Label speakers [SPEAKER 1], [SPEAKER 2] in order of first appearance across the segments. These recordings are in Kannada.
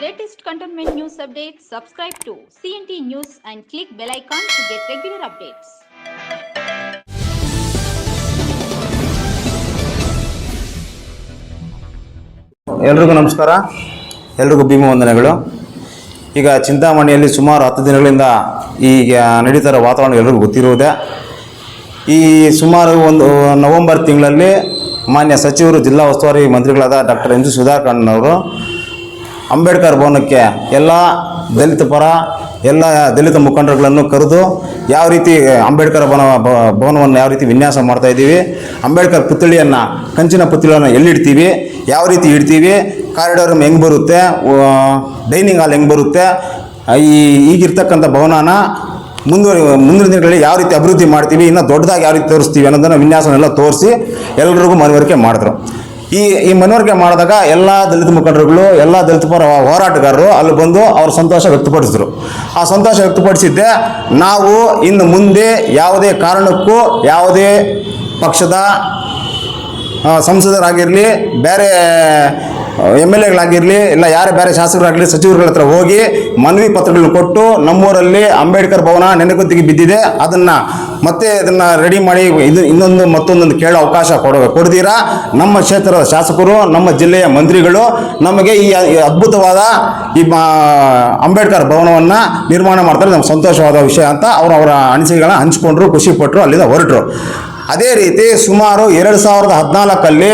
[SPEAKER 1] latest cantonment news updates, subscribe to CNT News and click bell icon to get regular updates.
[SPEAKER 2] ಎಲ್ರಿಗೂ ನಮಸ್ಕಾರ. ಎಲ್ರಿಗೂ ಭೀಮ ವಂದನೆಗಳು. ಈಗ ಚಿಂತಾಮಣಿಯಲ್ಲಿ ಸುಮಾರು ಹತ್ತು ದಿನಗಳಿಂದ ಈಗ ನಡೀತಾ ಇರೋ ವಾತಾವರಣ ಎಲ್ರಿಗೂ ಗೊತ್ತಿರುವುದೇ. ಈ ಸುಮಾರು ಒಂದು ನವೆಂಬರ್ ತಿಂಗಳಲ್ಲಿ ಮಾನ್ಯ ಸಚಿವರು ಜಿಲ್ಲಾ ಉಸ್ತುವಾರಿ ಮಂತ್ರಿಗಳಾದ ಡಾಕ್ಟರ್ ಎಂ ಜಿ ಸುಧಾಕರ್ಣವರು ಅಂಬೇಡ್ಕರ್ ಭವನಕ್ಕೆ ಎಲ್ಲ ದಲಿತ ಪರ, ಎಲ್ಲ ದಲಿತ ಮುಖಂಡರುಗಳನ್ನು ಕರೆದು ಯಾವ ರೀತಿ ಅಂಬೇಡ್ಕರ್ ಭವನ ಭವನವನ್ನು ಯಾವ ರೀತಿ ವಿನ್ಯಾಸ ಮಾಡ್ತಾ ಇದ್ದೀವಿ, ಅಂಬೇಡ್ಕರ್ ಪುತ್ಥಳಿಯನ್ನು, ಕಂಚಿನ ಪುತ್ಥಳಿಯನ್ನು ಎಲ್ಲಿಡ್ತೀವಿ, ಯಾವ ರೀತಿ ಇಡ್ತೀವಿ, ಕಾರಿಡಾರ್ ಹೆಂಗೆ ಬರುತ್ತೆ ಡೈನಿಂಗ್ ಹಾಲ್ ಹೆಂಗೆ ಬರುತ್ತೆ ಈ, ಈಗಿರ್ತಕ್ಕಂಥ ಭವನನ ಮುಂದುವರಿ, ಮುಂದಿನ ದಿನಗಳಲ್ಲಿ ಯಾವ ರೀತಿ ಅಭಿವೃದ್ಧಿ ಮಾಡ್ತೀವಿ, ಇನ್ನೂ ದೊಡ್ಡದಾಗಿ ಯಾವ ರೀತಿ ತೋರಿಸ್ತೀವಿ ಅನ್ನೋದನ್ನು ವಿನ್ಯಾಸನೆಲ್ಲ ತೋರಿಸಿ ಎಲ್ಲರಿಗೂ ಮನವರಿಕೆ ಮಾಡಿದ್ರು. ಈ ಈ ಮನವರಿಕೆ ಮಾಡಿದಾಗ ಎಲ್ಲ ದಲಿತ ಮುಖಂಡರುಗಳು, ಎಲ್ಲ ದಲಿತ ಪರ ಹೋರಾಟಗಾರರು ಅಲ್ಲಿ ಬಂದು ಅವ್ರ ಸಂತೋಷ ವ್ಯಕ್ತಪಡಿಸಿದ್ರು. ಆ ಸಂತೋಷ ವ್ಯಕ್ತಪಡಿಸಿದ್ದೆ ನಾವು ಇನ್ನು ಮುಂದೆ ಯಾವುದೇ ಕಾರಣಕ್ಕೂ ಯಾವುದೇ ಪಕ್ಷದ ಸಂಸದರಾಗಿರಲಿ, ಬೇರೆ ಎಂ ಎಲ್ ಎಗಳಾಗಿರಲಿ ಇಲ್ಲ ಯಾರೇ ಬೇರೆ ಶಾಸಕರಾಗಲಿ, ಸಚಿವರುಗಳ ಹತ್ರ ಹೋಗಿ ಮನವಿ ಪತ್ರಗಳನ್ನು ಕೊಟ್ಟು ನಮ್ಮೂರಲ್ಲಿ ಅಂಬೇಡ್ಕರ್ ಭವನ ನೆನಗುತ್ತಿಗೆ ಬಿದ್ದಿದೆ. ಅದನ್ನು ಮತ್ತೆ ಅದನ್ನು ರೆಡಿ ಮಾಡಿ ಇದು ಇನ್ನೊಂದು ಮತ್ತೊಂದೊಂದು ಕೇಳೋ ಅವಕಾಶ ಕೊಡ ಕೊಡ್ದೀರಾ ನಮ್ಮ ಕ್ಷೇತ್ರದ ಶಾಸಕರು, ನಮ್ಮ ಜಿಲ್ಲೆಯ ಮಂತ್ರಿಗಳು ನಮಗೆ ಈ ಅದ್ಭುತವಾದ ಈ ಅಂಬೇಡ್ಕರ್ ಭವನವನ್ನು ನಿರ್ಮಾಣ ಮಾಡ್ತಾರೆ. ನಮ್ಗೆ ಸಂತೋಷವಾದ ವಿಷಯ ಅಂತ ಅವರು ಅವರ ಅನಿಸಿಕೆಗಳನ್ನ ಹಂಚಿಕೊಂಡ್ರು, ಖುಷಿ ಪಟ್ಟರು ಅಲ್ಲಿಂದ ಹೊರಟರು. ಅದೇ ರೀತಿ ಸುಮಾರು ಎರಡು ಸಾವಿರದ ಹದಿನಾಲ್ಕಲ್ಲಿ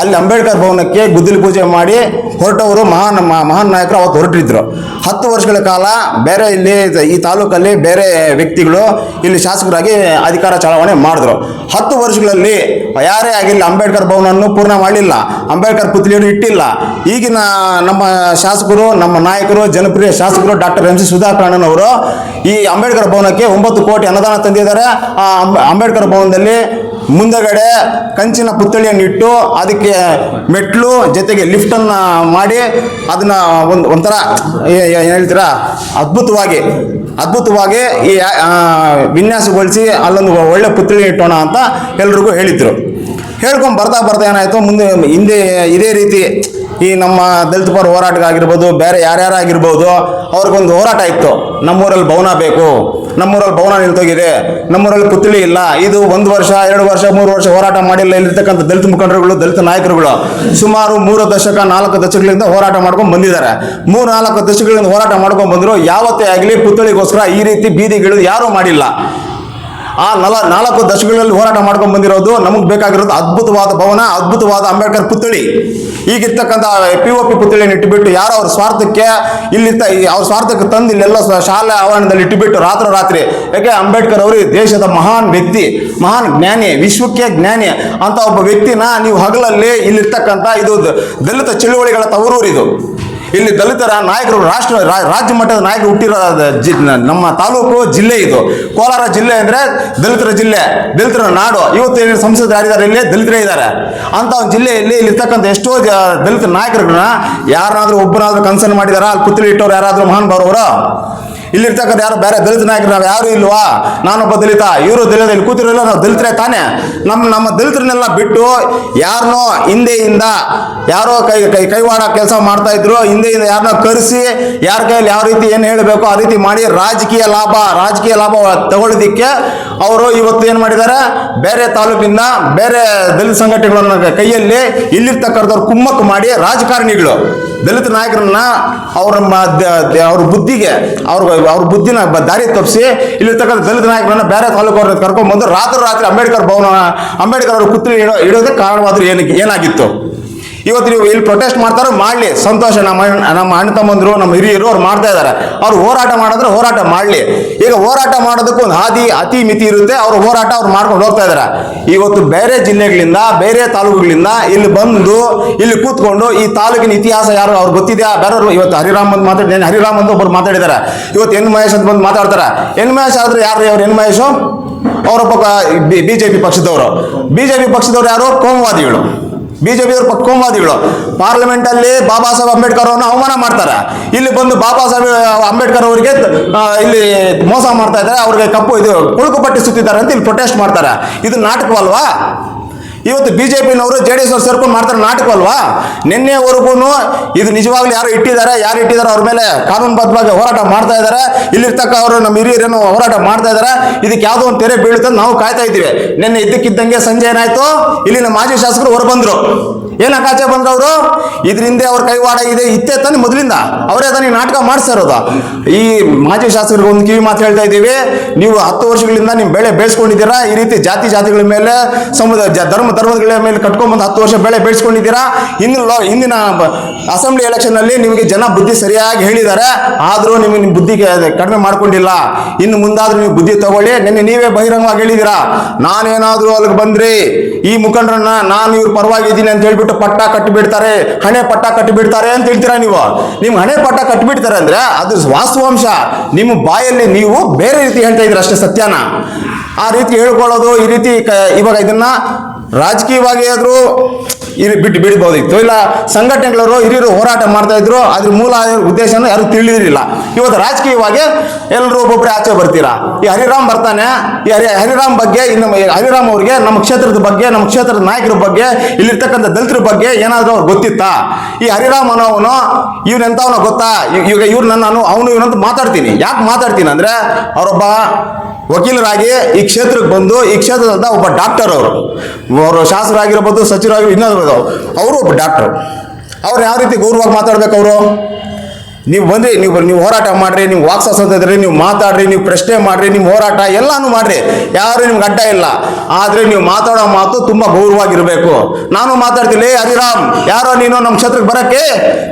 [SPEAKER 2] ಅಲ್ಲಿ ಅಂಬೇಡ್ಕರ್ ಭವನಕ್ಕೆ ಗುದ್ದಲಿ ಪೂಜೆ ಮಾಡಿ ಹೊರಟವರು ಮಹಾನ್ ಮಹಾನ್ ನಾಯಕರು ಅವತ್ತು ಹೊರಟಿದ್ರು. ಹತ್ತು ವರ್ಷಗಳ ಕಾಲ ಬೇರೆ ಇಲ್ಲಿ ಈ ತಾಲೂಕಲ್ಲಿ ಬೇರೆ ವ್ಯಕ್ತಿಗಳು ಇಲ್ಲಿ ಶಾಸಕರಾಗಿ ಅಧಿಕಾರ ಚಲಾವಣೆ ಮಾಡಿದ್ರು. ಹತ್ತು ವರ್ಷಗಳಲ್ಲಿ ಯಾರೇ ಆಗಿಲ್ಲ ಅಂಬೇಡ್ಕರ್ ಭವನವನ್ನು ಪೂರ್ಣ ಮಾಡಲಿಲ್ಲ. ಅಂಬೇಡ್ಕರ್ ಪುತ್ಲಿಯನ್ನು ಇಟ್ಟಿಲ್ಲ. ಈಗಿನ ನಮ್ಮ ಶಾಸಕರು, ನಮ್ಮ ನಾಯಕರು, ಜನಪ್ರಿಯ ಶಾಸಕರು ಡಾಕ್ಟರ್ ಎಂ ಸಿ ಅವರು ಈ ಅಂಬೇಡ್ಕರ್ ಭವನಕ್ಕೆ ಒಂಬತ್ತು ಕೋಟಿ ಅನುದಾನ ತಂದಿದ್ದಾರೆ. ಆ ಅಂಬೇಡ್ಕರ್ ಭವನದಲ್ಲಿ ಮುಂದಗಡೆ ಕಂಚಿನ ಪುತ್ಥಳಿಯನ್ನು ಇಟ್ಟು ಅದಕ್ಕೆ ಮೆಟ್ಲು ಜೊತೆಗೆ ಲಿಫ್ಟನ್ನು ಮಾಡಿ ಅದನ್ನ ಒಂದು ಒಂಥರ ಏನು ಹೇಳ್ತೀರಾ? ಅದ್ಭುತವಾಗಿ ಅದ್ಭುತವಾಗಿ ಈ ವಿನ್ಯಾಸಗೊಳಿಸಿ ಅಲ್ಲೊಂದು ಒಳ್ಳೆ ಪುತ್ಥಳಿ ಇಟ್ಟೋಣ ಅಂತ ಎಲ್ರಿಗೂ ಹೇಳಿದ್ರು. ಹೇಳ್ಕೊಂಡು ಬರ್ತಾ ಬರ್ತಾ ಏನಾಯಿತು? ಮುಂದೆ ಹಿಂದೆ ಇದೇ ರೀತಿ ಈ ನಮ್ಮ ದಲಿತ ಪರ ಹೋರಾಟಗಾಗಿರ್ಬೋದು, ಬೇರೆ ಯಾರ್ಯಾರಾಗಿರ್ಬೋದು, ಅವ್ರಿಗೊಂದು ಹೋರಾಟ ಇತ್ತು. ನಮ್ಮೂರಲ್ಲಿ ಭವನ ಬೇಕು. ನಮ್ಮೂರಲ್ಲಿ ಭವನ ನಿಂತೋಗಿದೆ ನಮ್ಮೂರಲ್ಲಿ ಪುತ್ಳಿ ಇಲ್ಲ. ಇದು ಒಂದು ವರ್ಷ, ಎರಡು ವರ್ಷ, ಮೂರು ವರ್ಷ ಹೋರಾಟ ಮಾಡಿಲ್ಲ. ಇಲ್ಲಿರ್ತಕ್ಕಂಥ ದಲಿತ ಮುಖಂಡರುಗಳು, ದಲಿತ ನಾಯಕರುಗಳು ಸುಮಾರು ಮೂರು ದಶಕ, ನಾಲ್ಕು ದಶಕಗಳಿಂದ ಹೋರಾಟ ಮಾಡ್ಕೊಂಡು ಬಂದಿದ್ದಾರೆ. ಮೂರು, ನಾಲ್ಕು ದಶಕಗಳಿಂದ ಹೋರಾಟ ಮಾಡ್ಕೊಂಡು ಬಂದರು ಯಾವತ್ತೇ ಆಗಲಿ ಪುತ್ಳಿಗೋಸ್ಕರ ಈ ರೀತಿ ಬೀದಿಗಳು ಯಾರೂ ಮಾಡಿಲ್ಲ. ಆ ನಲ ನಾಲ್ಕು ದಶಕಗಳಲ್ಲಿ ಹೋರಾಟ ಮಾಡ್ಕೊಂಡು ಬಂದಿರೋದು ನಮಗೆ ಬೇಕಾಗಿರೋದು ಅದ್ಭುತವಾದ ಭವನ, ಅದ್ಭುತವಾದ ಅಂಬೇಡ್ಕರ್ ಪುತ್ಥಳಿ. ಈಗಿರ್ತಕ್ಕಂಥ ಪಿ ಒ ಪಿ ಪುತ್ಥಳಿಯನ್ನು ಇಟ್ಟುಬಿಟ್ಟು ಯಾರೋ ಅವ್ರ ಸ್ವಾರ್ಥಕ್ಕೆ ಇಲ್ಲಿ ಅವ್ರ ಸ್ವಾರ್ಥಕ್ಕೆ ತಂದು ಇಲ್ಲೆಲ್ಲ ಶಾಲೆ ಆವರಣದಲ್ಲಿ ಇಟ್ಟುಬಿಟ್ಟು ರಾತ್ರಿ ರಾತ್ರಿ, ಯಾಕೆ ಅಂಬೇಡ್ಕರ್ ಅವರು ದೇಶದ ಮಹಾನ್ ವ್ಯಕ್ತಿ, ಮಹಾನ್ ಜ್ಞಾನಿ, ವಿಶ್ವಕ್ಕೆ ಜ್ಞಾನಿ ಅಂತ ಒಬ್ಬ ವ್ಯಕ್ತಿನ ನೀವು ಹಗಲಲ್ಲಿ ಇಲ್ಲಿರ್ತಕ್ಕಂಥ ಇದು ದಲಿತ ಚಳುವಳಿಗಳ ತವರೂರು ಇದು ಇಲ್ಲಿ ದಲಿತರ ನಾಯಕರು ರಾಷ್ಟ್ರ ರಾಜ್ಯ ಮಟ್ಟದ ನಾಯಕರು ಹುಟ್ಟಿರೋ ನಮ್ಮ ತಾಲೂಕು ಜಿಲ್ಲೆ ಇದು. ಕೋಲಾರ ಜಿಲ್ಲೆ ಅಂದರೆ ದಲಿತರ ಜಿಲ್ಲೆ, ದಲಿತರ ನಾಡು. ಇವತ್ತು ಏನು ಸಂಸದ ಯಾರಿದ್ದಾರೆ ಇಲ್ಲಿ? ದಲಿತರೇ ಇದ್ದಾರೆ. ಅಂತ ಒಂದು ಜಿಲ್ಲೆಯಲ್ಲಿ ಇಲ್ಲಿರ್ತಕ್ಕಂಥ ಎಷ್ಟೋ ದಲಿತ ನಾಯಕರುಗಳನ್ನ ಯಾರನ್ನಾದ್ರೂ ಒಬ್ಬರಾದ್ರೂ ಕನ್ಸರ್ನ್ ಮಾಡಿದಾರ? ಅಲ್ಲಿ ಪುತ್ರಿ ಇಟ್ಟವ್ರು ಯಾರಾದರೂ ಮಹಾನ್ ಬರೋರು ಇಲ್ಲಿರ್ತಕ್ಕಂಥ ಯಾರು ಬೇರೆ ದಲಿತ ನಾಯಕರು ನಾವು ಯಾರು ಇಲ್ವಾ? ನಾನೊಬ್ಬ ದಲಿತ. ಇವರು ದಲಿತ, ಇಲ್ಲಿ ಕೂತಿರೋಲ್ಲ ನಾವು ದಲಿತರೇ ತಾನೇ? ನಮ್ಮ ನಮ್ಮ ದಲಿತರನ್ನೆಲ್ಲ ಬಿಟ್ಟು ಯಾರನ್ನೋ ಹಿಂದೆಯಿಂದ ಯಾರೋ ಕೈ ಕೈ, ಕೈವಾಡ ಕೆಲಸ ಮಾಡ್ತಾ ಇದ್ರು, ಹಿಂದೆಯಿಂದ ಯಾರನ್ನೋ ಕರೆಸಿ ಯಾರ ಕೈಯಲ್ಲಿ ಯಾವ ರೀತಿ ಏನು ಹೇಳಬೇಕು ಆ ರೀತಿ ಮಾಡಿ ರಾಜಕೀಯ ಲಾಭ ರಾಜಕೀಯ ಲಾಭ ತಗೊಳ್ಳೋದಿಕ್ಕೆ ಅವರು ಇವತ್ತು ಏನು ಮಾಡಿದ್ದಾರೆ ಬೇರೆ ತಾಲೂಕಿಂದ ಬೇರೆ ದಲಿತ ಸಂಘಟನೆಗಳನ್ನ ಕೈಯಲ್ಲಿ ಇಲ್ಲಿರ್ತಕ್ಕಂಥವ್ರು ಕುಮ್ಮಕ್ಕು ಮಾಡಿ ರಾಜಕಾರಣಿಗಳು. ದಲಿತ ನಾಯಕರನ್ನ ಅವರ ಅವ್ರ ಬುದ್ಧಿಗೆ, ಅವ್ರ ಅವ್ರ ಬುದ್ಧಿನ ದಾರಿ ತಪ್ಪಿಸಿ ಇಲ್ಲಿರ್ತಕ್ಕಂಥ ದಲಿತ ನಾಯಕರನ್ನ ಬೇರೆ ತಾಲೂಕು ಕರ್ಕೊಂಡ್ಬಂದು ಕರ್ಕೊಂಡ್ ಬಂದು ರಾತ್ರಿ ರಾತ್ರಿ ಅಂಬೇಡ್ಕರ್ ಭವನ, ಅಂಬೇಡ್ಕರ್ ಅವರು ಕುತ್ತಿ ಇಡೋ, ಇಡೋದಕ್ಕೆ ಕಾರಣವಾದ್ರೆ ಏನಕ್ಕೆ ಏನಾಗಿತ್ತು? ಇವತ್ತು ನೀವು ಇಲ್ಲಿ ಪ್ರೊಟೆಸ್ಟ್ ಮಾಡ್ತಾರೋ ಮಾಡಲಿ. ಸಂತೋಷ. ನಮ್ಮ ನಮ್ಮ ಅಣ್ಣ ತಮ್ಮಂದ್ರು, ನಮ್ಮ ಹಿರಿಯರು ಅವ್ರು ಮಾಡ್ತಾ ಇದ್ದಾರೆ. ಅವ್ರು ಹೋರಾಟ ಮಾಡಿದ್ರೆ ಹೋರಾಟ ಮಾಡಲಿ. ಈಗ ಹೋರಾಟ ಮಾಡೋದಕ್ಕೂ ಒಂದು ಹಾದಿ, ಅತಿ ಮಿತಿ ಇರುತ್ತೆ. ಅವ್ರ ಹೋರಾಟ ಅವ್ರು ಮಾಡ್ಕೊಂಡು ಹೋಗ್ತಾ ಇದ್ದಾರೆ. ಇವತ್ತು ಬೇರೆ ಜಿಲ್ಲೆಗಳಿಂದ, ಬೇರೆ ತಾಲೂಕುಗಳಿಂದ ಇಲ್ಲಿ ಬಂದು, ಇಲ್ಲಿ ಕೂತ್ಕೊಂಡು ಈ ತಾಲೂಕಿನ ಇತಿಹಾಸ ಯಾರು ಅವ್ರು ಗೊತ್ತಿದೆಯಾ? ಬೇರೆಯವರು ಇವತ್ತು ಹರಿರಾಮ್ ಅಂತ ಮಾತಾಡಿ ಹರಿರಾಮ್ ಅಂತ ಒಬ್ಬರು ಮಾತಾಡಿದ್ದಾರೆ. ಇವತ್ತು ಎನ್ ಮಹೇಶ್ ಅಂತ ಬಂದು ಮಾತಾಡ್ತಾರೆ. ಎನ್ ಮಹೇಶ್ ಆದ್ರೆ ಯಾರು ಅವ್ರು? ಎನ್ ಮಹೇಶು? ಅವರೊಬ್ಬ ಬಿ ಜೆ ಪಿ ಪಕ್ಷದವರು. ಬಿ ಜೆ ಪಿ ಪಕ್ಷದವರು ಯಾರು? ಕೋಮುವಾದಿಗಳು. ಬಿಜೆಪಿಯವರು ಕೋಮುವಾದಿಗಳು ಪಾರ್ಲಿಮೆಂಟ್ ಅಲ್ಲಿ ಬಾಬಾ ಸಾಹೇಬ್ ಅಂಬೇಡ್ಕರ್ ಅವ್ರನ್ನ ಅವಮಾನ ಮಾಡ್ತಾರೆ. ಇಲ್ಲಿ ಬಂದು ಬಾಬಾ ಸಾಹೇಬ್, ಅಂಬೇಡ್ಕರ್ ಅವರಿಗೆ ಇಲ್ಲಿ ಮೋಸ ಮಾಡ್ತಾ ಇದ್ದಾರೆ, ಅವ್ರಿಗೆ ಕಪ್ಪು ಇದು ಕುಳುಕು ಪಟ್ಟಿ ಸುತ್ತಿದ್ದಾರೆ ಅಂತ ಇಲ್ಲಿ ಪ್ರೊಟೆಸ್ಟ್ ಮಾಡ್ತಾರೆ. ಇದು ನಾಟಕವಲ್ವಾ? ಇವತ್ತು ಬಿ ಜೆ ಪಿನವರು ಜೆ ಡಿ ಎಸ್ ಅವ್ರು ಸೇರ್ಕೊಂಡು ಮಾಡ್ತಾರೆ ನಾಟಕ ಅಲ್ವಾ? ನಿನ್ನೆವರೆಗೂ ಇದು ನಿಜವಾಗ್ಲೂ ಯಾರು ಇಟ್ಟಿದ್ದಾರೆ ಯಾರು ಇಟ್ಟಿದ್ದಾರೆ ಅವ್ರ ಮೇಲೆ ಕಾನೂನುಬದ್ಧವಾಗಿ ಹೋರಾಟ ಮಾಡ್ತಾ ಇದ್ದಾರೆ ಇಲ್ಲಿರ್ತಕ್ಕ ಅವರು ನಮ್ಮ ಹಿರಿಯರೇನು ಹೋರಾಟ ಮಾಡ್ತಾ ಇದ್ದಾರೆ, ಇದಕ್ಕೆ ಯಾವುದೋ ಒಂದು ತೆರೆ ಬೀಳುತ್ತೆ ನಾವು ಕಾಯ್ತಾ ಇದ್ದೀವಿ. ನಿನ್ನೆ ಇದ್ದಕ್ಕಿದ್ದಂಗೆ ಸಂಜೆ ಏನಾಯ್ತು? ಇಲ್ಲಿನ ಮಾಜಿ ಶಾಸಕರು ಹೊರ ಬಂದ್ರು ಅಕಾಚೆ ಆಚೆ ಬಂದ್ರು ಅವರು ಇದ್ರ ಹಿಂದೆ ಅವ್ರ ಕೈವಾಡ ಇದೆ, ಇತ್ತೆ ತಾನೆ ಮೊದಲಿಂದ. ಅವರೇ ತಾನೇ ನಾಟಕ ಮಾಡಿಸ್ತಾ ಇರೋದು ಈ ಮಾಜಿ ಶಾಸಕರಿಗೆ ಒಂದು ಕಿವಿ ಮಾತು ಹೇಳ್ತಾ ಇದ್ದೀವಿ. ನೀವು ಹತ್ತು ವರ್ಷಗಳಿಂದ ನೀವು ಬೆಳೆ ಬೆಳೆಸ್ಕೊಂಡಿದ್ದೀರಾ? ಈ ರೀತಿ ಜಾತಿ ಜಾತಿಗಳ ಮೇಲೆ ಸಮುದಾಯ ಧರ್ಮ, ಧರ್ಮಗಳ ಮೇಲೆ ಕಟ್ಕೊಂಡ್ಬಂದು ಹತ್ತು ವರ್ಷ ಬೆಳೆ ಬೆಳೆಸ್ಕೊಂಡಿದ್ದೀರಾ? ಹಿಂದಿನ ಹಿಂದಿನ ಅಸೆಂಬ್ಲಿ ಎಲೆಕ್ಷನ್ ಅಲ್ಲಿ ನಿಮಗೆ ಜನ ಬುದ್ಧಿ ಸರಿಯಾಗಿ ಹೇಳಿದ್ದಾರೆ. ಆದರೂ ನಿಮಗೆ ನಿಮ್ಮ ಬುದ್ಧಿ ಕಡಿಮೆ ಮಾಡ್ಕೊಂಡಿಲ್ಲ. ಇನ್ನು ಮುಂದಾದ್ರೂ ನೀವು ಬುದ್ಧಿ ತಗೊಳ್ಳಿ. ನಿನ್ನೆ ನೀವೇ ಬಹಿರಂಗವಾಗಿ ಹೇಳಿದ್ದೀರಾ? ನಾನೇನಾದ್ರೂ ಅಲ್ಲಿಗೆ ಬಂದ್ರಿ. ಈ ಮುಖಂಡರನ್ನ ನಾನು ಇವ್ರ ಪರವಾಗಿದ್ದೀನಿ ಅಂತ ಹೇಳ್ಬಿಟ್ಟು ಪಟ್ಟ ಕಟ್ಟಿಬಿಡ್ತಾರೆ, ಹಣೆ ಪಟ್ಟ ಕಟ್ಟಿಬಿಡ್ತಾರೆ ಅಂತ ಹೇಳ್ತೀರಾ ನೀವು? ನಿಮ್ ಹಣೆ ಪಟ್ಟ ಕಟ್ಟಿಬಿಡ್ತಾರೆ ಅಂದ್ರೆ ಅದು ವಾಸ್ತವಾಂಶ. ನಿಮ್ಮ ಬಾಯಲ್ಲಿ ನೀವು ಬೇರೆ ರೀತಿ ಹೇಳ್ತಾ ಇದ್ರೆ ಅಷ್ಟೇ ಸತ್ಯನ. ಆ ರೀತಿ ಹೇಳ್ಕೊಳ್ಳೋದು ಈ ರೀತಿ ಇವಾಗ ಇದನ್ನ ರಾಜಕೀಯವಾಗಿ ಆದ್ರೂ ಇಲ್ಲಿ ಬಿಟ್ಟು ಬಿಡ್ಬೋದಿತ್ತು ಇಲ್ಲ, ಸಂಘಟನೆಗಳವರು ಹಿರಿಯರು ಹೋರಾಟ ಮಾಡ್ತಾ ಇದ್ರು. ಅದ್ರ ಮೂಲ ಉದ್ದೇಶನ ಯಾರು ತಿಳಿದಿರಲಿಲ್ಲ. ಇವತ್ತು ರಾಜಕೀಯವಾಗಿ ಎಲ್ಲರೂ ಒಬ್ಬೊಬ್ಬರೇ ಆಚೆ ಬರ್ತೀರಾ? ಈ ಹರಿರಾಮ್ ಬರ್ತಾನೆ. ಈ ಹರಿ ಹರಿರಾಮ್ ಬಗ್ಗೆ ಈ ಹರಿರಾಮ್ ಅವ್ರಿಗೆ ನಮ್ಮ ಕ್ಷೇತ್ರದ ಬಗ್ಗೆ, ನಮ್ಮ ಕ್ಷೇತ್ರದ ನಾಯಕರ ಬಗ್ಗೆ, ಇಲ್ಲಿರ್ತಕ್ಕಂಥ ದಲಿತರ ಬಗ್ಗೆ ಏನಾದರೂ ಅವ್ರು ಗೊತ್ತಿತ್ತಾ? ಈ ಹರಿರಾಮ್ ಅನ್ನೋವನು ಎಂಥವನ ಗೊತ್ತಾ? ಈಗ ಇವ್ರು ನನ್ನ ನಾನು ಅವನು ಇವನಂತ ಮಾತಾಡ್ತೀನಿ. ಯಾಕೆ ಮಾತಾಡ್ತೀನಿ ಅಂದರೆ, ಅವರೊಬ್ಬ ವಕೀಲರಾಗಿ ಈ ಕ್ಷೇತ್ರಕ್ಕೆ ಬಂದು ಈ ಕ್ಷೇತ್ರದ ಒಬ್ಬ ಡಾಕ್ಟರ್ ಅವರು. ಅವರು ಶಾಸಕರಾಗಿರ್ಬೋದು, ಸಚಿವರಾಗಿರ್ಬೋದು ಇನ್ನೊಂದು ಅವರು ಒಬ್ಬ ಡಾಕ್ಟರ್ ಅವ್ರು ಯಾವ ರೀತಿ ಗೌರವವಾಗಿ ಮಾತಾಡ್ಬೇಕು ಅವರು? ನೀವು ಬಂದ್ರಿ, ನೀವು ನೀವು ಹೋರಾಟ ಮಾಡ್ರಿ, ನೀವು ವಾಕ್ಸಾಸೋದಿದ್ರಿ ನೀವು ಮಾತಾಡ್ರಿ, ನೀವು ಪ್ರಶ್ನೆ ಮಾಡ್ರಿ ನಿಮ್ಮ ಹೋರಾಟ ಎಲ್ಲಾನು ಮಾಡ್ರಿ. ಯಾರು ನಿಮ್ಗೆ ಅಡ್ಡ ಇಲ್ಲ. ಆದ್ರೆ ನೀವು ಮಾತಾಡೋ ಮಾತು ತುಂಬಾ ಗೌರವವಾಗಿರ್ಬೇಕು. ನಾನು ಮಾತಾಡ್ತೀನಿ, "ಲೇ ಹರಿರಾಮ್, ಯಾರೋ ನೀನು ನಮ್ಮ ಕ್ಷೇತ್ರಕ್ಕೆ ಬರಕ್ಕೆ?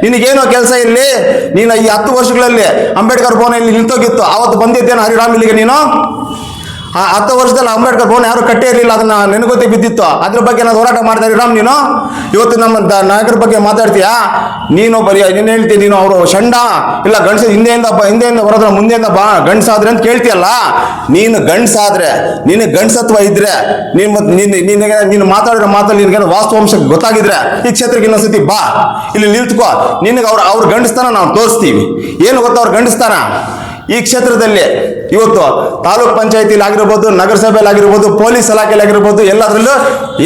[SPEAKER 2] ನಿನಗೇನೋ ಕೆಲಸ ಇಲ್ಲಿ? ನೀನು ಈ ಹತ್ತು ವರ್ಷಗಳಲ್ಲಿ ಅಂಬೇಡ್ಕರ್ ಭವನ ಇಲ್ಲಿ ನಿಂತೋಗಿತ್ತು. ಅವತ್ತು ಬಂದಿದ್ದೇನೆ ಹರಿರಾಮ್ ಇಲ್ಲಿಗೆ ನೀನು? ಆ ಹತ್ತು ವರ್ಷದಲ್ಲಿ ಅಂಬೇಡ್ಕರ್ ಭವನ ಯಾರು ಕಟ್ಟೇ ಇರಲಿಲ್ಲ, ಅದನ್ನ ನೆನಗೋತಿ ಬಿದ್ದಿತ್ತು. ಅದ್ರ ಬಗ್ಗೆ ನಾನು ಹೋರಾಟ ಮಾಡ್ತಾ ರಾಮ್ ನೀನು? ಇವತ್ತು ನಮ್ಮ ನಾಯಕರ ಬಗ್ಗೆ ಮಾತಾಡ್ತೀಯಾ? ನೀನು ಬರೀ ನೀನು ಹೇಳ್ತೀನಿ, ನೀನು ಅವರು ಷಂಡ. ಇಲ್ಲ, ಗಂಡಸ ಹಿಂದೆಯಿಂದ ಹಿಂದೆಯಿಂದ ಬರೋದ್ರ ಮುಂದೆಯಿಂದ ಬಾ ಗಂಡಸಾದ್ರೆ ಅಂತ ಕೇಳ್ತೀಯಲ್ಲ? ನೀನು ಗಂಡಸಾದ್ರೆ ನಿನಗೆ ಗಂಡಸತ್ವ ಇದ್ರೆ ನೀನು ಮತ್ ನೀನು ನಿನಗೆ, ನೀನು ಮಾತಾಡಿರೋ ಮಾತಲ್ಲಿ ನಿನಗೆ ವಾಸ್ತವಾಂಶ ಗೊತ್ತಾಗಿದ್ರೆ ಈ ಕ್ಷೇತ್ರಕ್ಕೆ ಇನ್ನೊಂದ್ಸತಿ ಬಾ. ಇಲ್ಲಿ ನಿಲ್ತ್ಕೋ ನಿನಗೆ ಅವ್ರ ಅವ್ರ ಗಂಡಸ್ತಾನ ನಾವು ತೋರಿಸ್ತೀವಿ. ಏನು ಗೊತ್ತಾ ಅವ್ರ ಗಂಡಸ್ತಾನ? ಈ ಕ್ಷೇತ್ರದಲ್ಲಿ ಇವತ್ತು ತಾಲೂಕ್ ಪಂಚಾಯತಿಲಿ ಆಗಿರ್ಬೋದು ನಗರಸಭೆಯಲ್ಲಿ ಆಗಿರ್ಬೋದು, ಪೊಲೀಸ್ ಇಲಾಖೆಯಲ್ಲಿ ಆಗಿರ್ಬೋದು, ಎಲ್ಲದರಲ್ಲೂ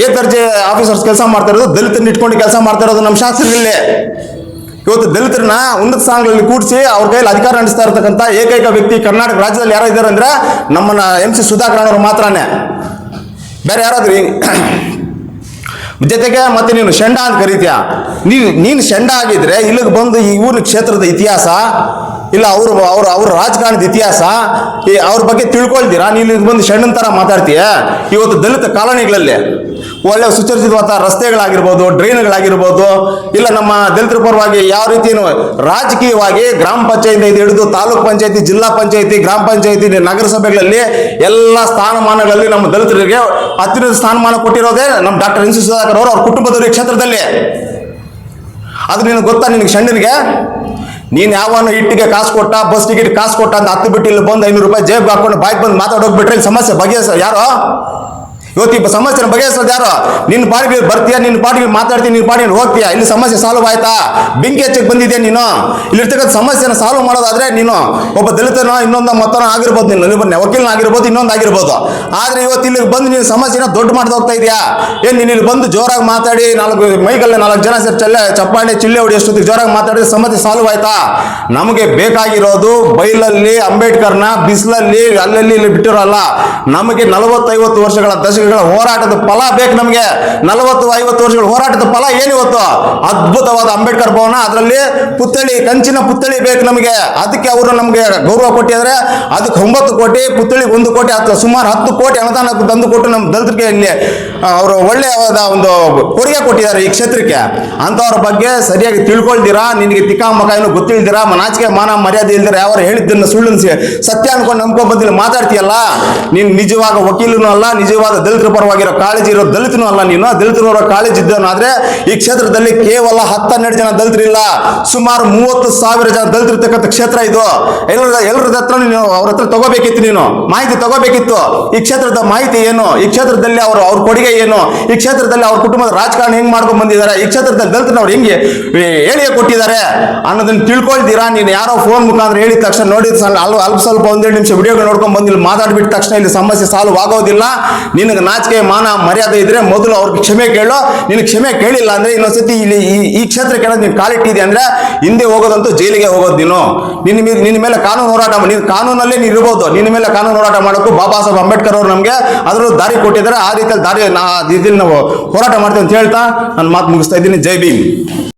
[SPEAKER 2] ಏ ದರ್ಜೆ ಆಫೀಸರ್ಸ್ ಕೆಲಸ ಮಾಡ್ತಾ ಇರೋದು ದಲಿತರನ್ನ ಇಟ್ಕೊಂಡು ಕೆಲಸ ಮಾಡ್ತಾ ಇರೋದು ನಮ್ಮ ಶಾಸಕರಲ್ಲಿ. ಇವತ್ತು ದಲಿತರನ್ನ ಉನ್ನತ ಸ್ಥಾನಗಳಲ್ಲಿ ಕೂಡಿಸಿ ಅವ್ರ ಕೈಯಲ್ಲಿ ಅಧಿಕಾರ ನಡೆಸ್ತಾ ಇರತಕ್ಕಂಥ ಏಕೈಕ ವ್ಯಕ್ತಿ ಕರ್ನಾಟಕ ರಾಜ್ಯದಲ್ಲಿ ಯಾರೋ ಇದ್ದಾರೆ ಅಂದ್ರೆ ನಮ್ಮನ್ನ ಎಂ ಸಿ ಸುಧಾಕರ್ ಅವರು ಮಾತ್ರನೇ. ಬೇರೆ ಯಾರಾದ್ರೂ ಜೊತೆಗೆ ಮತ್ತೆ ನೀನು ಶೆಂಡ ಅಂತ ಕರೀತೀಯ? ನೀನು ನೀನು ಶೆಂಡ ಆಗಿದ್ರೆ ಇಲ್ಲಿಗೆ ಬಂದು ಈ ಊರಿನ ಕ್ಷೇತ್ರದ ಇತಿಹಾಸ ಇಲ್ಲ, ಅವರು ಅವ್ರ ಅವ್ರ ರಾಜಕಾರಣದ ಇತಿಹಾಸ, ಈ ಅವ್ರ ಬಗ್ಗೆ ತಿಳ್ಕೊಳ್ತೀರಾ? ನೀನು ಇದು ಬಂದು ಷಣ್ಣನ ಥರ ಮಾತಾಡ್ತೀಯ? ಇವತ್ತು ದಲಿತ ಕಾಲೋನಿಗಳಲ್ಲಿ ಒಳ್ಳೆ ಸುಚರ್ಜಿತವಾದ ರಸ್ತೆಗಳಾಗಿರ್ಬೋದು, ಡ್ರೈನ್ಗಳಾಗಿರ್ಬೋದು, ಇಲ್ಲ ನಮ್ಮ ದಲಿತರ ಪರವಾಗಿ ಯಾವ ರೀತಿಯೂ ರಾಜಕೀಯವಾಗಿ ಗ್ರಾಮ ಪಂಚಾಯತಿ ಹಿಡಿದು ತಾಲೂಕು ಪಂಚಾಯತಿ, ಜಿಲ್ಲಾ ಪಂಚಾಯತಿ, ಗ್ರಾಮ ಪಂಚಾಯತಿ, ನಗರಸಭೆಗಳಲ್ಲಿ ಎಲ್ಲ ಸ್ಥಾನಮಾನಗಳಲ್ಲಿ ನಮ್ಮ ದಲಿತರಿಗೆ ಅತ್ಯುನ್ನತ ಸ್ಥಾನಮಾನ ಕೊಟ್ಟಿರೋದೇ ನಮ್ಮ ಡಾಕ್ಟರ್ ಎನ್ ಸಿ ಸುಧಾಕರ್ ಅವರು ಅವ್ರ ಕುಟುಂಬದವರು ಈ ಕ್ಷೇತ್ರದಲ್ಲಿ. ಅದು ನಿನಗೆ ಗೊತ್ತಾ? ನಿನಗೆ ಶಂಡನಿಗೆ ನೀನು ಯಾವನು ಇಟ್ಟಿಗೆ ಕಾಸು ಕೊಟ್ಟ, ಬಸ್ ಟಿಕೆಟ್ ಕಾಸು ಕೊಟ್ಟ ಅಂತ ಹತ್ತು ಬಿಟ್ಟು ಇಲ್ಲಿ ಬಂದು ಐನೂರು ರೂಪಾಯಿ ಜೇಬ್ ಹಾಕೊಂಡು ಬಾಯ್ಗೆ ಬಂದು ಮಾತಾಡೋಗ್ಬಿಟ್ರೆ ಸಮಸ್ಯೆ ಬಗೆಹರಿಸ ಯಾರೋ? ಇವತ್ತು ಈ ಸಮಸ್ಯೆನ ಬಗೆಹರಿಸೋದು ಯಾರು? ನಿನ್ನ ಪಾಡಿಗೆ ಬರ್ತೀಯ? ನಿನ್ನ ಪಾಡಿಗೆ ಮಾತಾಡ್ತೀನಿ, ನಿನ್ನ ಪಾಡಿ ಹೋಗ್ತೀಯ? ಇಲ್ಲಿ ಸಮಸ್ಯೆ ಸಾಲ್ವ್ ಆಯ್ತಾ? ಬೆಂಕಿ ಹಚ್ಚಕ್ಕೆ ಬಂದಿದ್ಯಾ ನೀನು? ಇಲ್ಲಿರ್ತಕ್ಕಂಥ ಸಮಸ್ಯೆನ ಸಾಲ್ವ್ ಮಾಡೋದಾದ್ರೆ ನೀನು ಒಬ್ಬ ದಲಿತನೋ ಇನ್ನೊಂದು ಮತ್ತನೋ ಆಗಿರ್ಬೋದು ನೀನು ನೀವು ವಕೀಲನ ಆಗಿರ್ಬೋದು, ಇನ್ನೊಂದು ಆಗಿರ್ಬೋದು. ಆದ್ರೆ ಇವತ್ತು ಇಲ್ಲಿ ಬಂದು ನೀನು ಸಮಸ್ಯೆನ ದೊಡ್ಡ ಮಾಡ್ತಾ ಹೋಗ್ತಾ ಇದೆಯಾ? ಏನು ನೀನು ಇಲ್ಲಿ ಬಂದು ಜೋರಾಗಿ ಮಾತಾಡಿ, ನಾಲ್ಕು ಮೈಕಲ್ಲ ನಾಲ್ಕು ಜನ ಸೇರಿ ಚಲ್ಲೆ, ಚಪ್ಪಾಳೆ ಚಿಲ್ಲೆ ಹೊಡಿ ಎಷ್ಟೊತ್ತಿಗೆ ಜೋರಾಗಿ ಮಾತಾಡಿದ್ರೆ ಸಮಸ್ಯೆ ಸಾಲ್ವ್ ಆಯ್ತಾ? ನಮಗೆ ಬೇಕಾಗಿರೋದು ಬೈಲಲ್ಲಿ, ಅಂಬೇಡ್ಕರ್ನ ಬಿಸಿಲಲ್ಲಿ, ಅಲ್ಲಲ್ಲಿ ಇಲ್ಲಿ ಬಿಟ್ಟಿರೋಲ್ಲ, ನಮಗೆ ನಲವತ್ತೈವತ್ತು ವರ್ಷಗಳ ದಶಕಗಳ ಹೋರಾಟದ ಫಲ ಬೇಕು ನಮಗೆ. ನಲವತ್ತು, ಐವತ್ತು ವರ್ಷಗಳ ಹೋರಾಟದ ಫಲ ಏನಿವತ್ತು ಅದ್ಭುತವಾದ ಅಂಬೇಡ್ಕರ್ ಭವನ. ಅದರಲ್ಲಿ ಪುತ್ಥಳಿ, ಕಂಚಿನ ಪುತ್ಥಳಿ ಬೇಕು ನಮಗೆ. ಅದಕ್ಕೆ ಅವರು ನಮಗೆ ಗೌರವ ಕೊಟ್ಟಿದ್ದಾರೆ. ಅದಕ್ಕೆ ಒಂಬತ್ತು ಕೋಟಿ ಪುತ್ಥಳಿ ಒಂದು ಕೋಟಿ, ಹತ್ತು, ಸುಮಾರು ಹತ್ತು ಕೋಟಿ ಅನುದಾನ ತಂದು ಕೊಟ್ಟು ನಮ್ಮ ದಲಿತರಿಗೆ ಇಲ್ಲಿ ಅವರು ಒಳ್ಳೆಯವಾದ ಒಂದು ಕೊಡುಗೆ ಕೊಟ್ಟಿದ್ದಾರೆ ಈ ಕ್ಷೇತ್ರಕ್ಕೆ. ಅಂಥವ್ರ ಬಗ್ಗೆ ಸರಿಯಾಗಿ ತಿಳ್ಕೊಳ್ದಿರಾ? ನಿನಗೆ ತಿಕ್ಕಾಮಕ ಏನು ಗೊತ್ತಿಲ್ದಿರಾ? ನಾಚಿಕೆ, ಮಾನ, ಮರ್ಯಾದೆ ಇಲ್ದಿರ ಯಾವ ಹೇಳಿದ್ದನ್ನು ಸುಳ್ಳು ಸತ್ಯ ಅನ್ಕೊಂಡು ನಂಬ್ಕೊಂಡ್ ಬಂದಿಲ್ಲ, ಮಾತಾಡ್ತೀಯಲ್ಲ? ನೀನು ನಿಜವಾದ ವಕೀಲನೂ ಅಲ್ಲ, ನಿಜವಾದ ದಲಿತರ ಪರವಾಗಿರೋ ಕಾಳಜಿ ಇರೋ ದಲಿತನೂ ಅಲ್ಲ ನೀನು. ದಲಿತರವರ ಕಾಳಜಿ ಇದ್ದವನಾದ್ರೆ ಈ ಕ್ಷೇತ್ರದಲ್ಲಿ ಕೇವಲ ಹತ್ತೆರಡು ಜನ ದಲಿತರಿಲ್ಲ ಸುಮಾರು ಮೂವತ್ತು ಸಾವಿರ ಜನ ದಲಿತರಿರ್ತಕ್ಕಂಥ ಕ್ಷೇತ್ರ ಇದು. ಎಲ್ಲರ ಎಲ್ಲರದ ಹತ್ರ ನೀನು ಅವ್ರ ಹತ್ರ ತಗೋಬೇಕಿತ್ತು ನೀನು. ಮಾಹಿತಿ ತಗೋಬೇಕಿತ್ತು. ಈ ಕ್ಷೇತ್ರದ ಮಾಹಿತಿ ಏನು? ಈ ಕ್ಷೇತ್ರದಲ್ಲಿ ಅವರು ಅವ್ರ ಕೊಡುಗೆ ಏನು? ಈ ಕ್ಷೇತ್ರದಲ್ಲಿ ಅವ್ರ ಕುಟುಂಬದ ರಾಜಕಾರಣ ಹೆಂಗ್ ಮಾಡ್ಕೊಂಡ್ ಬಂದಿದ್ದಾರೆ? ಈ ಕ್ಷೇತ್ರದಲ್ಲಿ ದಲಿತನ ಅವ್ರು ಹೆಂಗೆ ಹೇಳಿಯೇ ಕೊಟ್ಟಿದ್ದಾರೆ? ಅನ್ನೋದನ್ನ ತಿಳ್ಕೊಳ್ತೀರಾ? ನೀನು ಯಾರೋ ಫೋನ್ ಮುಖಾಂತರ ಹೇಳಿದ ತಕ್ಷಣ ನೋಡಿದ ಅಲ್ಪ ಸ್ವಲ್ಪ ಒಂದೆರಡು ನಿಮಿಷ ವಿಡಿಯೋಗಳು ನೋಡ್ಕೊಂಡ್ ಬಂದಿಲ್ಲ. ಮಾತಾಡ್ಬಿಟ್ಟ ತಕ್ಷಣ ಇಲ್ಲಿ ಸಮಸ್ಯೆ ಸಾಲ್ವ್ ಆಗೋದಿಲ್ಲ. ನಿನಗೆ ನಿನಗೆ ನಾಚಿಕೆ, ಮಾನ, ಮರ್ಯಾದೆ ಇದ್ರೆ ಮೊದಲು ಅವ್ರಿಗೆ ಕ್ಷಮೆ ಕೇಳು. ನಿನಗೆ ಕ್ಷಮೆ ಕೇಳಿಲ್ಲ ಅಂದ್ರೆ ಇನ್ನೊಂದ್ಸತಿ ಇಲ್ಲಿ ಈ ಈ ಕ್ಷೇತ್ರಕ್ಕೆ ಕೇಳೋದು ನೀನು ಕಾಲಿಟ್ಟಿದೆ ಅಂದ್ರೆ ಹಿಂದೆ ಹೋಗೋದಂತೂ ಜೈಲಿಗೆ ಹೋಗೋದು ನೀನು. ನಿನ್ನ ಮೇಲೆ ನಿನ್ನ ಮೇಲೆ ಕಾನೂನು ಹೋರಾಟ ನೀನು ಕಾನೂನಲ್ಲೇ ನೀನು ಇರ್ಬೋದು. ನಿನ್ನ ಮೇಲೆ ಕಾನೂನು ಹೋರಾಟ ಮಾಡೋಕ್ಕೂ ಬಾಬಾ ಸಾಹೇಬ್ ಅಂಬೇಡ್ಕರ್ ಅವರು ನಮಗೆ ಅದರಲ್ಲೂ ದಾರಿ ಕೊಟ್ಟಿದ್ದಾರೆ. ಆ ರೀತಿಯಲ್ಲಿ ದಾರಿ, ನಾ ನಾವು ಹೋರಾಟ ಮಾಡ್ತೀವಿ ಅಂತ ಹೇಳ್ತಾ ನನ್ನ ಮಾತು ಮುಗಿಸ್ತಾ ಇದ್ದೀನಿ. ಜೈ ಭೀಮ್.